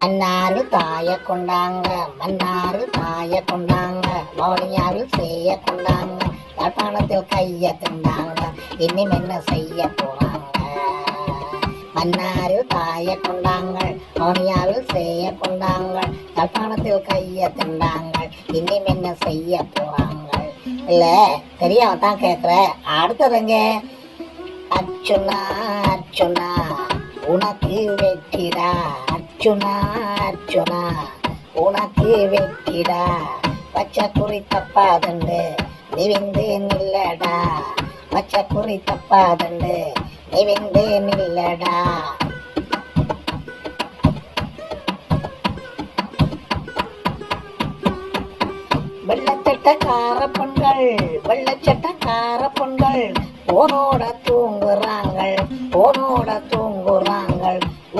அன்னாரு தாய கொண்டாங்க மன்னாரு தாய கொண்டாங்க மௌனியாரு செய்ய கொண்டாங்க யாழ்ப்பாணத்தில் கைய திண்டாங்க இன்னும் என்ன செய்ய போறாங்க? மன்னாரு தாய கொண்டாங்க மௌனியாரு செய்ய கொண்டாங்க யாழ்ப்பாணத்தில் கைய திண்டாங்க இன்னும் என்ன செய்ய போறாங்க? இல்ல தெரியாம தான் கேக்குற. அடுத்ததுங்க அர்ச்சுனா அர்ச்சுனா உனக்கு வெற்றிடா. அர்ச்சுனா அர்ச்சுனா உனக்கு வெட்டிடா பச்சை குறி தப்பாதண்டு நிவிந்து நில்லடா. பச்சை குறி தப்பாதண்டு நிவிந்து நில்லடா. வெள்ளச்சட்டக்கார பொண்கள் வெள்ளச்சட்டக்கார பொண்கள் போனோட தூங்குறாங்க போனோட தூங்குறாங்க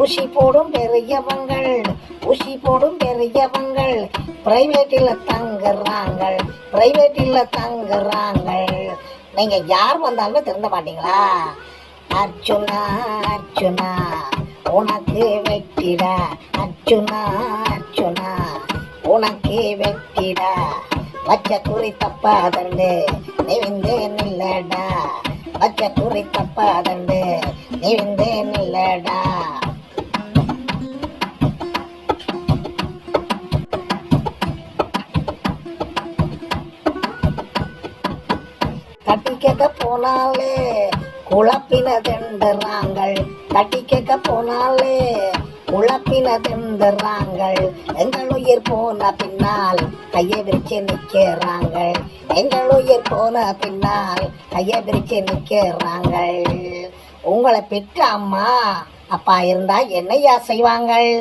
ஊசி போடும் பெரியவங்கள் ஊசி போடும் பெரியவங்கள். பிரைவேட்டில் தங்குறாங்க பிரைவேட்டில் தங்குறாங்க நீங்க யார் வந்தாலும் திறந்த மாட்டீங்களா? அர்ச்சுனா அர்ச்சுனா உனக்கு வெட்டிட. அர்ச்சுனா அர்ச்சுனா உனக்கு வெட்டிடா. வச்ச குறி தப்பாதண்டு நிவிந்து நில்லடா. வச்ச குறி தப்பாதண்டு நிவிந்து நில்லடா. கேட்க போனாலே குழப்பினதெண்டுறாங்கள் தட்டி கேட்க போனாலே குழப்பினதெண்டுறாங்கள் எங்கள் உயிர் போன பின்னால் கையை விரிச்சு நிற்கிறாங்கள் எங்கள் உயிர் போன பின்னால் கையை விரிச்சு நிற்கிறாங்கள் உங்களை பெற்ற அம்மா அப்பா இருந்தா என்னையா செய்வாங்கள்?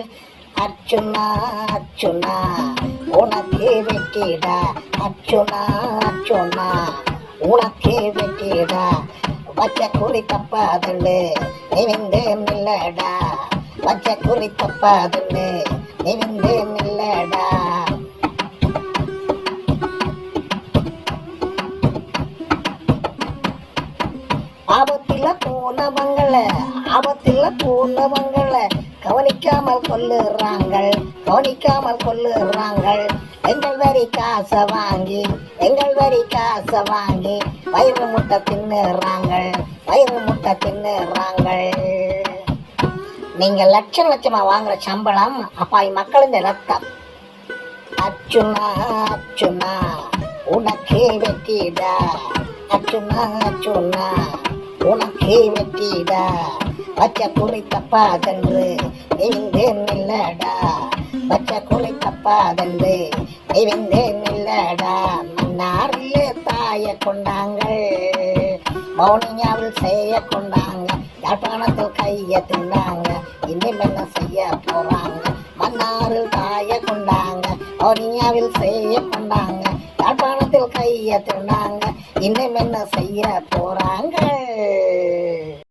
அர்ச்சுனா அர்ச்சுனா உனக்கு வெட்டிடா அர்ச்சுனா அர்ச்சுனா. உனக்கு வெட்டிடா வச்ச குறி தப்பாதுண்டு நிவிந்து நில்லடா. வச்ச குறி தப்பாதுண்டு நிவிந்து நில்லடா. ஆபத்தில் போனவங்கள ஆபத்தில் போனவங்கள கவனிக்காமல் கொல்லுறாங்கள் கவனிக்காமல் கொல்லுறாங்கள் எங்கள் வரி காசை வாங்கி எங்கள் வரி காசை வாங்கி வயிறு முட்டை தின்னுறாங்க வயிறு முட்டை தின்னுறாங்க நீங்க லட்சம் லட்சமா வாங்குற சம்பளம் அப்பாய் மக்களுடைய ரத்தம். அச்சுனா அச்சுனா உனக்கு வெட்டிடா அச்சுனா அச்சுனா உனக்கு வெட்டிடா பச்சை குறி தப்பாதென்று நிவிந்து இல்லடா. பச்சை குறி தப்பாதென்று நிவிந்து இல்லடா. மன்னாரிலே தாய கொண்டாங்க மௌனியாவில் செய்ய கொண்டாங்க. யாழ்ப்பாணத்தில் கையை தின்னாங்க. இன்னும் என்ன செய்ய போறாங்க? மன்னாரில் தாய கொண்டாங்க. மௌனியாவில் செய்ய கொண்டாங்க. யாழ்ப்பாணத்தில் கையை தின்னாங்க. இன்னும் என்ன செய்ய போறாங்க?